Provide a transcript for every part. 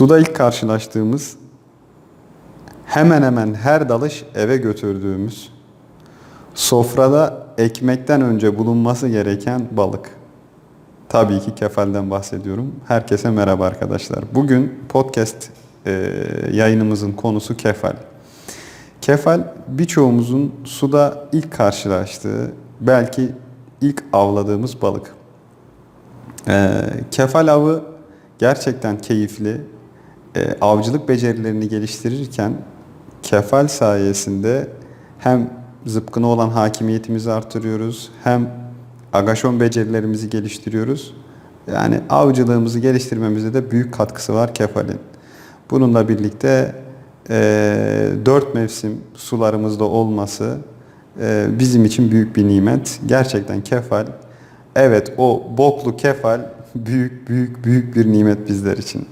Suda ilk karşılaştığımız, hemen hemen her dalış eve götürdüğümüz, sofrada ekmekten önce bulunması gereken balık. Tabii ki kefalden bahsediyorum. Herkese merhaba arkadaşlar. Bugün podcast e, yayınımızın konusu kefal. Kefal birçoğumuzun suda ilk karşılaştığı, belki ilk avladığımız balık. E, kefal avı gerçekten keyifli. E, avcılık becerilerini geliştirirken kefal sayesinde hem zıpkına olan hakimiyetimizi artırıyoruz hem agaşon becerilerimizi geliştiriyoruz. Yani avcılığımızı geliştirmemizde de büyük katkısı var kefalin. Bununla birlikte e, dört mevsim sularımızda olması e, bizim için büyük bir nimet. Gerçekten kefal, evet o boklu kefal büyük büyük büyük bir nimet bizler için.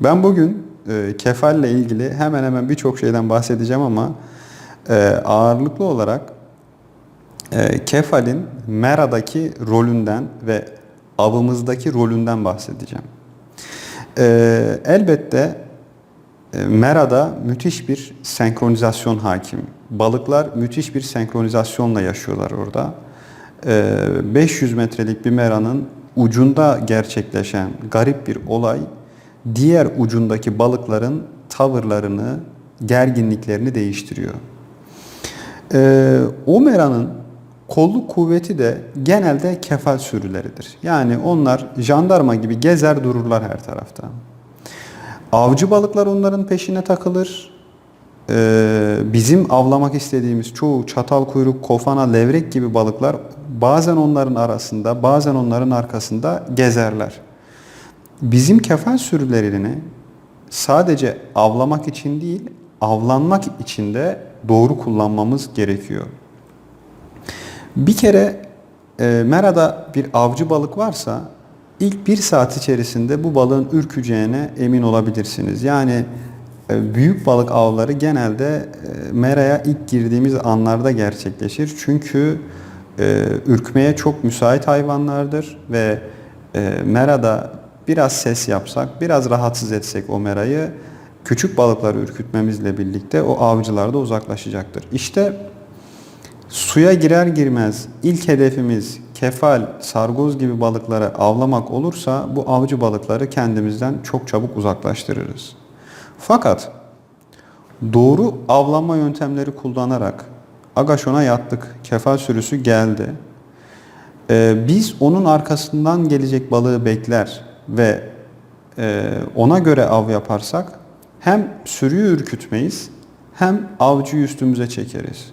Ben bugün e, kefalle ilgili hemen hemen birçok şeyden bahsedeceğim ama e, ağırlıklı olarak e, kefalin Mera'daki rolünden ve avımızdaki rolünden bahsedeceğim. E, elbette e, Mera'da müthiş bir senkronizasyon hakim. Balıklar müthiş bir senkronizasyonla yaşıyorlar orada. E, 500 metrelik bir Mera'nın ucunda gerçekleşen garip bir olay diğer ucundaki balıkların tavırlarını, gerginliklerini değiştiriyor. Ee, o meranın kolluk kuvveti de genelde kefal sürüleridir. Yani onlar jandarma gibi gezer dururlar her tarafta. Avcı balıklar onların peşine takılır. Ee, bizim avlamak istediğimiz çoğu çatal kuyruk, kofana, levrek gibi balıklar bazen onların arasında, bazen onların arkasında gezerler. Bizim kefal sürülerini sadece avlamak için değil, avlanmak için de doğru kullanmamız gerekiyor. Bir kere e, merada bir avcı balık varsa ilk bir saat içerisinde bu balığın ürkeceğine emin olabilirsiniz. Yani e, büyük balık avları genelde e, meraya ilk girdiğimiz anlarda gerçekleşir. Çünkü e, ürkmeye çok müsait hayvanlardır ve e, merada biraz ses yapsak, biraz rahatsız etsek o merayı küçük balıkları ürkütmemizle birlikte o avcılar da uzaklaşacaktır. İşte suya girer girmez ilk hedefimiz kefal, sargoz gibi balıkları avlamak olursa bu avcı balıkları kendimizden çok çabuk uzaklaştırırız. Fakat doğru avlanma yöntemleri kullanarak agaşona yattık, kefal sürüsü geldi. Ee, biz onun arkasından gelecek balığı bekler ve e, ona göre av yaparsak hem sürüyü ürkütmeyiz hem avcıyı üstümüze çekeriz.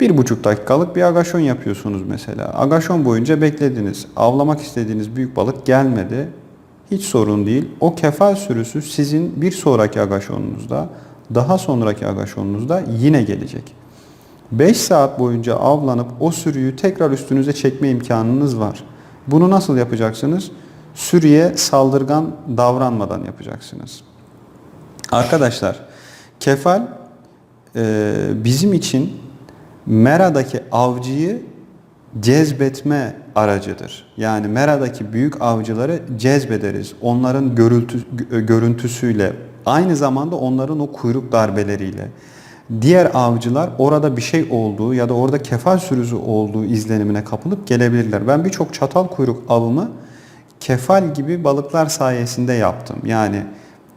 Bir buçuk dakikalık bir agaşon yapıyorsunuz mesela. Agaşon boyunca beklediniz. Avlamak istediğiniz büyük balık gelmedi. Hiç sorun değil. O kefal sürüsü sizin bir sonraki agaşonunuzda, daha sonraki agaşonunuzda yine gelecek. 5 saat boyunca avlanıp o sürüyü tekrar üstünüze çekme imkanınız var. Bunu nasıl yapacaksınız? Sürüye saldırgan davranmadan yapacaksınız. Arkadaşlar, kefal e, bizim için Mera'daki avcıyı cezbetme aracıdır. Yani Mera'daki büyük avcıları cezbederiz. Onların görüntü, görüntüsüyle, aynı zamanda onların o kuyruk darbeleriyle. Diğer avcılar orada bir şey olduğu ya da orada kefal sürüsü olduğu izlenimine kapılıp gelebilirler. Ben birçok çatal kuyruk avımı kefal gibi balıklar sayesinde yaptım. Yani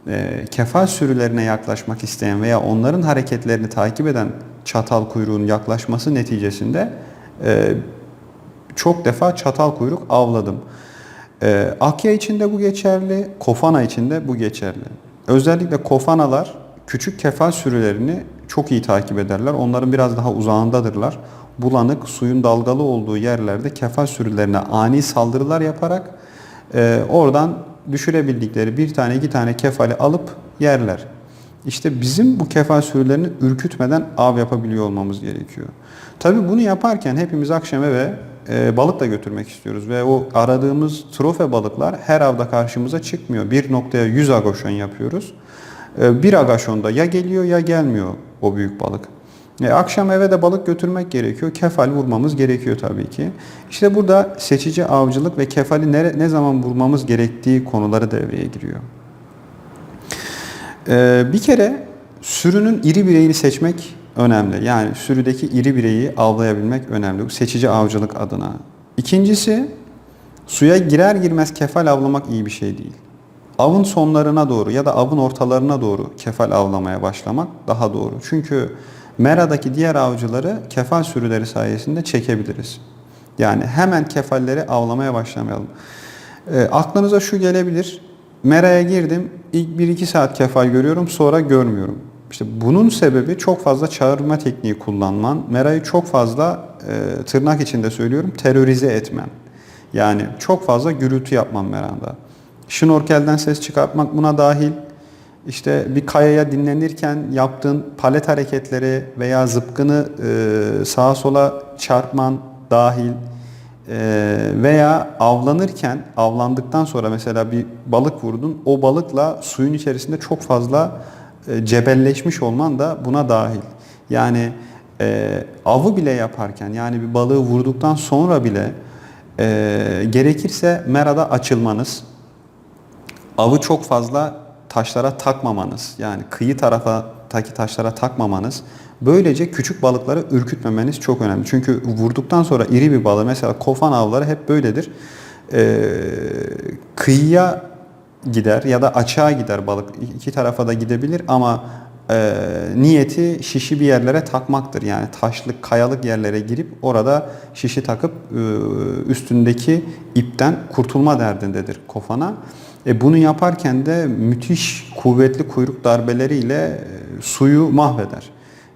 e, kefal sürülerine yaklaşmak isteyen veya onların hareketlerini takip eden çatal kuyruğun yaklaşması neticesinde e, çok defa çatal kuyruk avladım. E, Akya için de bu geçerli, Kofana için de bu geçerli. Özellikle Kofanalar küçük kefal sürülerini çok iyi takip ederler. Onların biraz daha uzağındadırlar. Bulanık, suyun dalgalı olduğu yerlerde kefal sürülerine ani saldırılar yaparak e, oradan düşürebildikleri bir tane iki tane kefali alıp yerler. İşte bizim bu kefal sürülerini ürkütmeden av yapabiliyor olmamız gerekiyor. Tabi bunu yaparken hepimiz akşam eve e, balık da götürmek istiyoruz ve o aradığımız trofe balıklar her avda karşımıza çıkmıyor. Bir noktaya 100 agaşon yapıyoruz. E, bir agaşonda ya geliyor ya gelmiyor o büyük balık. E, akşam eve de balık götürmek gerekiyor. Kefal vurmamız gerekiyor tabii ki. İşte burada seçici avcılık ve kefali ne, ne zaman vurmamız gerektiği konuları devreye giriyor. Ee, bir kere sürünün iri bireyini seçmek önemli. Yani sürüdeki iri bireyi avlayabilmek önemli. Seçici avcılık adına. İkincisi suya girer girmez kefal avlamak iyi bir şey değil. Avın sonlarına doğru ya da avın ortalarına doğru kefal avlamaya başlamak daha doğru. Çünkü meradaki diğer avcıları kefal sürüleri sayesinde çekebiliriz. Yani hemen kefalleri avlamaya başlamayalım. E, aklınıza şu gelebilir. Mera'ya girdim. ilk 1-2 saat kefal görüyorum sonra görmüyorum. İşte bunun sebebi çok fazla çağırma tekniği kullanman. Mera'yı çok fazla e, tırnak içinde söylüyorum terörize etmen. Yani çok fazla gürültü yapmam Mera'da. Şnorkelden ses çıkartmak buna dahil. İşte bir kayaya dinlenirken yaptığın palet hareketleri veya zıpkını e, sağa sola çarpman dahil e, veya avlanırken avlandıktan sonra mesela bir balık vurdun o balıkla suyun içerisinde çok fazla e, cebelleşmiş olman da buna dahil. Yani e, avı bile yaparken yani bir balığı vurduktan sonra bile e, gerekirse merada açılmanız, avı çok fazla taşlara takmamanız yani kıyı taraftaki taşlara takmamanız böylece küçük balıkları ürkütmemeniz çok önemli. Çünkü vurduktan sonra iri bir balığı mesela kofan avları hep böyledir. Ee, kıyıya gider ya da açığa gider balık iki tarafa da gidebilir ama e, niyeti şişi bir yerlere takmaktır. Yani taşlık, kayalık yerlere girip orada şişi takıp e, üstündeki ipten kurtulma derdindedir kofana. E bunu yaparken de müthiş kuvvetli kuyruk darbeleriyle e, suyu mahveder.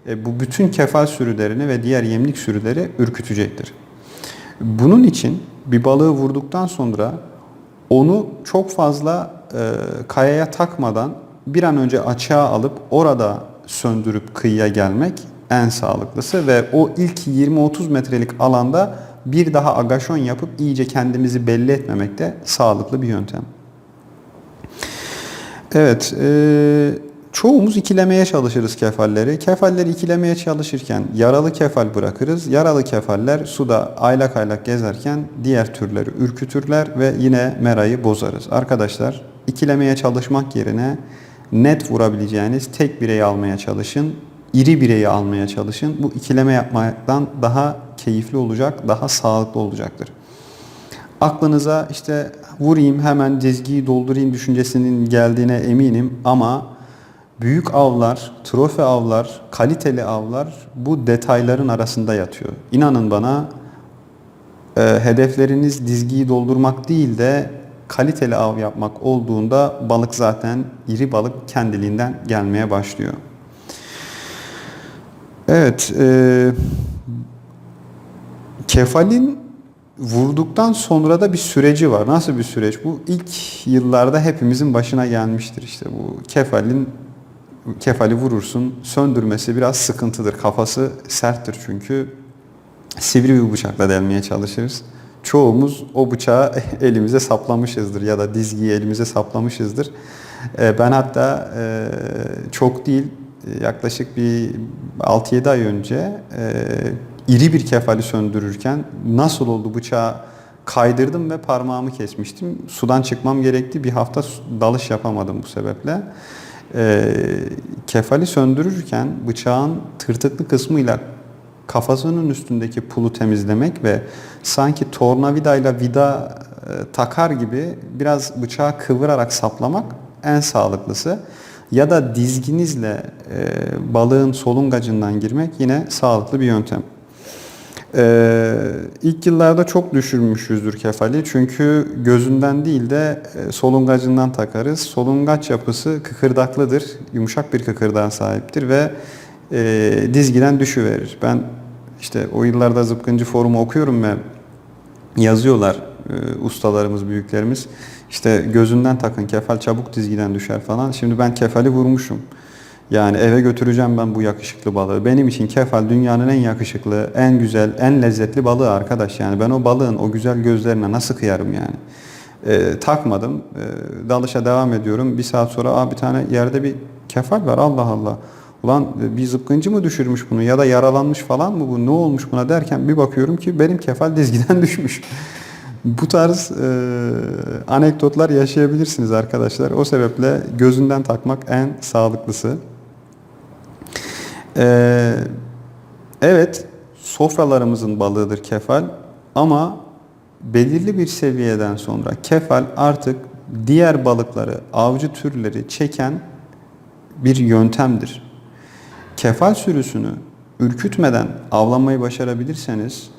E bu bütün kefal sürülerini ve diğer yemlik sürüleri ürkütecektir. Bunun için bir balığı vurduktan sonra onu çok fazla e, kayaya takmadan bir an önce açığa alıp orada söndürüp kıyıya gelmek en sağlıklısı ve o ilk 20-30 metrelik alanda bir daha agaşon yapıp iyice kendimizi belli etmemek de sağlıklı bir yöntem. Evet, e, çoğumuz ikilemeye çalışırız kefalleri. Kefalleri ikilemeye çalışırken yaralı kefal bırakırız. Yaralı kefaller suda aylak aylak gezerken diğer türleri ürkütürler ve yine merayı bozarız. Arkadaşlar ikilemeye çalışmak yerine net vurabileceğiniz tek bireyi almaya çalışın. İri bireyi almaya çalışın. Bu ikileme yapmaktan daha keyifli olacak, daha sağlıklı olacaktır. Aklınıza işte vurayım hemen dizgiyi doldurayım düşüncesinin geldiğine eminim ama büyük avlar, trofe avlar, kaliteli avlar bu detayların arasında yatıyor. İnanın bana e, hedefleriniz dizgiyi doldurmak değil de kaliteli av yapmak olduğunda balık zaten iri balık kendiliğinden gelmeye başlıyor. Evet, e, kefalin vurduktan sonra da bir süreci var. Nasıl bir süreç? Bu ilk yıllarda hepimizin başına gelmiştir işte bu kefalin kefali vurursun söndürmesi biraz sıkıntıdır. Kafası serttir çünkü sivri bir bıçakla delmeye çalışırız. Çoğumuz o bıçağı elimize saplamışızdır ya da dizgiyi elimize saplamışızdır. Ee, ben hatta e, çok değil yaklaşık bir 6-7 ay önce e, iri bir kefali söndürürken nasıl oldu bıçağı kaydırdım ve parmağımı kesmiştim. Sudan çıkmam gerekti. Bir hafta dalış yapamadım bu sebeple. E, kefali söndürürken bıçağın tırtıklı kısmıyla kafasının üstündeki pulu temizlemek ve sanki tornavidayla vida e, takar gibi biraz bıçağı kıvırarak saplamak en sağlıklısı. Ya da dizginizle e, balığın solungacından girmek yine sağlıklı bir yöntem. Ee, ilk yıllarda çok düşürmüşüzdür kefali çünkü gözünden değil de e, solungacından takarız. Solungaç yapısı kıkırdaklıdır, yumuşak bir kıkırdağa sahiptir ve e, dizgiden düşüverir. Ben işte o yıllarda zıpkıncı forumu okuyorum ve yazıyorlar e, ustalarımız, büyüklerimiz. İşte gözünden takın kefal çabuk dizgiden düşer falan. Şimdi ben kefali vurmuşum. Yani eve götüreceğim ben bu yakışıklı balığı. Benim için kefal dünyanın en yakışıklı, en güzel, en lezzetli balığı arkadaş. Yani ben o balığın o güzel gözlerine nasıl kıyarım yani. Ee, takmadım. Ee, dalışa devam ediyorum. Bir saat sonra Aa, bir tane yerde bir kefal var Allah Allah. Ulan bir zıpkıncı mı düşürmüş bunu ya da yaralanmış falan mı bu ne olmuş buna derken bir bakıyorum ki benim kefal dizgiden düşmüş. Bu tarz e, anekdotlar yaşayabilirsiniz arkadaşlar. O sebeple gözünden takmak en sağlıklısı. E, evet, sofralarımızın balığıdır kefal ama belirli bir seviyeden sonra kefal artık diğer balıkları, avcı türleri çeken bir yöntemdir. Kefal sürüsünü ürkütmeden avlamayı başarabilirseniz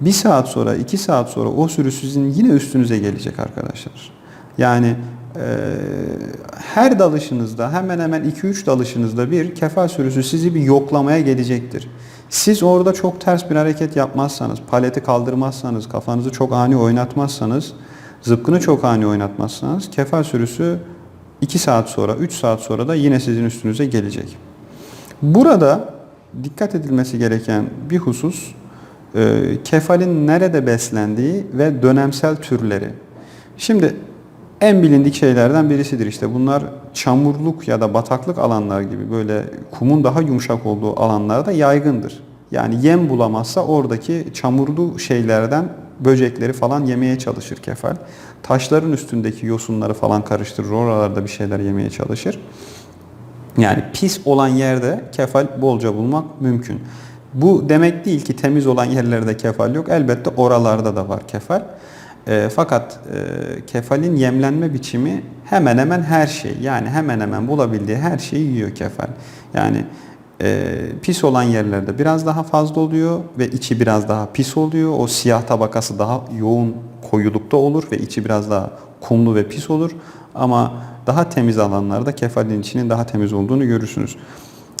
bir saat sonra, iki saat sonra o sürü sizin yine üstünüze gelecek arkadaşlar. Yani her dalışınızda hemen hemen 2-3 dalışınızda bir kefal sürüsü sizi bir yoklamaya gelecektir. Siz orada çok ters bir hareket yapmazsanız, paleti kaldırmazsanız, kafanızı çok ani oynatmazsanız, zıpkını çok ani oynatmazsanız kefal sürüsü 2 saat sonra, 3 saat sonra da yine sizin üstünüze gelecek. Burada dikkat edilmesi gereken bir husus e, kefalin nerede beslendiği ve dönemsel türleri. Şimdi en bilindik şeylerden birisidir işte bunlar çamurluk ya da bataklık alanlar gibi böyle kumun daha yumuşak olduğu alanlarda yaygındır. Yani yem bulamazsa oradaki çamurlu şeylerden böcekleri falan yemeye çalışır kefal. Taşların üstündeki yosunları falan karıştırır. Oralarda bir şeyler yemeye çalışır. Yani pis olan yerde kefal bolca bulmak mümkün. Bu demek değil ki temiz olan yerlerde kefal yok. Elbette oralarda da var kefal. E, fakat e, kefalin yemlenme biçimi hemen hemen her şey. Yani hemen hemen bulabildiği her şeyi yiyor kefal. Yani e, pis olan yerlerde biraz daha fazla oluyor ve içi biraz daha pis oluyor. O siyah tabakası daha yoğun koyulukta olur ve içi biraz daha kumlu ve pis olur. Ama daha temiz alanlarda kefalin içinin daha temiz olduğunu görürsünüz.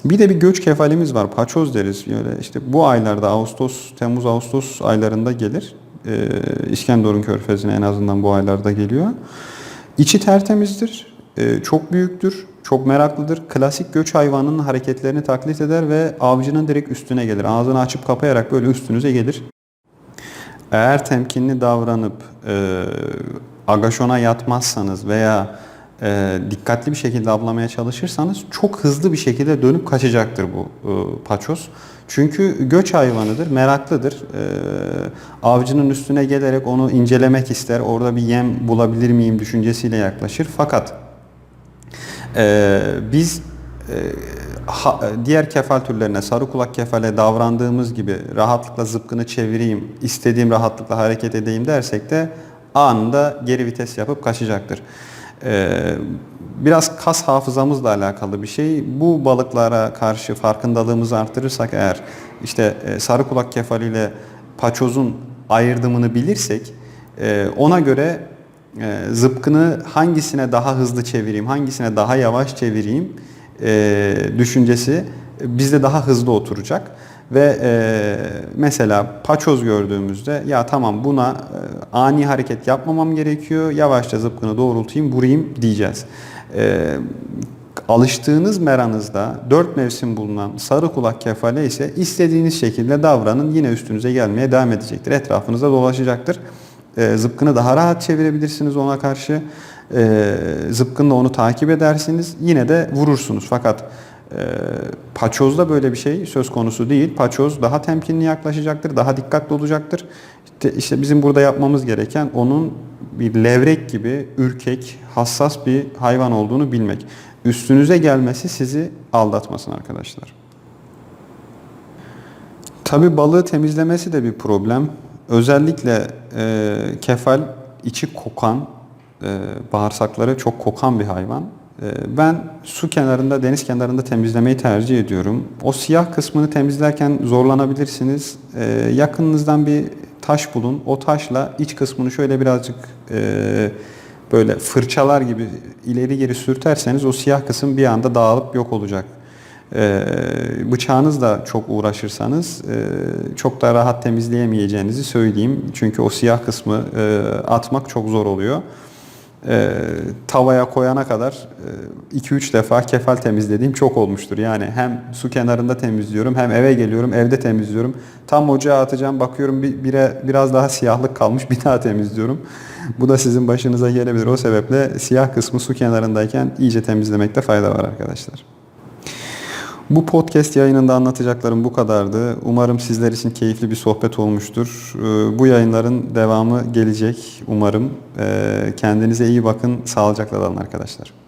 Bir de bir göç kefalimiz var. Paçoz deriz. Böyle işte bu aylarda Ağustos, Temmuz, Ağustos aylarında gelir. Ee, İskenderun körfezine en azından bu aylarda geliyor. İçi tertemizdir. Ee, çok büyüktür. Çok meraklıdır. Klasik göç hayvanının hareketlerini taklit eder ve avcının direkt üstüne gelir. Ağzını açıp kapayarak böyle üstünüze gelir. Eğer temkinli davranıp e, agaşona yatmazsanız veya e, dikkatli bir şekilde avlamaya çalışırsanız çok hızlı bir şekilde dönüp kaçacaktır bu e, paçoz. Çünkü göç hayvanıdır, meraklıdır. E, avcının üstüne gelerek onu incelemek ister, orada bir yem bulabilir miyim düşüncesiyle yaklaşır. Fakat e, biz e, ha, diğer kefal türlerine, sarı kulak kefale davrandığımız gibi rahatlıkla zıpkını çevireyim, istediğim rahatlıkla hareket edeyim dersek de anında geri vites yapıp kaçacaktır. Ee, biraz kas hafızamızla alakalı bir şey. Bu balıklara karşı farkındalığımızı artırırsak eğer işte e, sarı kulak kefaliyle paçozun ayırdımını bilirsek e, ona göre e, zıpkını hangisine daha hızlı çevireyim, hangisine daha yavaş çevireyim düşüncesi bizde daha hızlı oturacak. Ve mesela paçoz gördüğümüzde ya tamam buna ani hareket yapmamam gerekiyor. Yavaşça zıpkını doğrultayım, vurayım diyeceğiz. E, alıştığınız meranızda dört mevsim bulunan sarı kulak kefale ise istediğiniz şekilde davranın yine üstünüze gelmeye devam edecektir. Etrafınızda dolaşacaktır. E, zıpkını daha rahat çevirebilirsiniz ona karşı. E, zıpkınla onu takip edersiniz. Yine de vurursunuz. Fakat e, paçozda böyle bir şey söz konusu değil. Paçoz daha temkinli yaklaşacaktır, daha dikkatli olacaktır. İşte, bizim burada yapmamız gereken onun bir levrek gibi ürkek, hassas bir hayvan olduğunu bilmek. Üstünüze gelmesi sizi aldatmasın arkadaşlar. Tabi balığı temizlemesi de bir problem. Özellikle e, kefal içi kokan, e, bağırsakları çok kokan bir hayvan. Ee, ben su kenarında, deniz kenarında temizlemeyi tercih ediyorum. O siyah kısmını temizlerken zorlanabilirsiniz. Ee, yakınınızdan bir taş bulun. O taşla iç kısmını şöyle birazcık e, böyle fırçalar gibi ileri geri sürterseniz o siyah kısım bir anda dağılıp yok olacak. Ee, bıçağınızla çok uğraşırsanız e, çok da rahat temizleyemeyeceğinizi söyleyeyim. Çünkü o siyah kısmı e, atmak çok zor oluyor e, tavaya koyana kadar 2-3 e, defa kefal temizlediğim çok olmuştur. Yani hem su kenarında temizliyorum hem eve geliyorum evde temizliyorum. Tam ocağa atacağım bakıyorum bir, bire, biraz daha siyahlık kalmış bir daha temizliyorum. Bu da sizin başınıza gelebilir. O sebeple siyah kısmı su kenarındayken iyice temizlemekte fayda var arkadaşlar. Bu podcast yayınında anlatacaklarım bu kadardı. Umarım sizler için keyifli bir sohbet olmuştur. Ee, Bu yayınların devamı gelecek umarım. Ee, Kendinize iyi bakın. Sağlıcakla kalın arkadaşlar.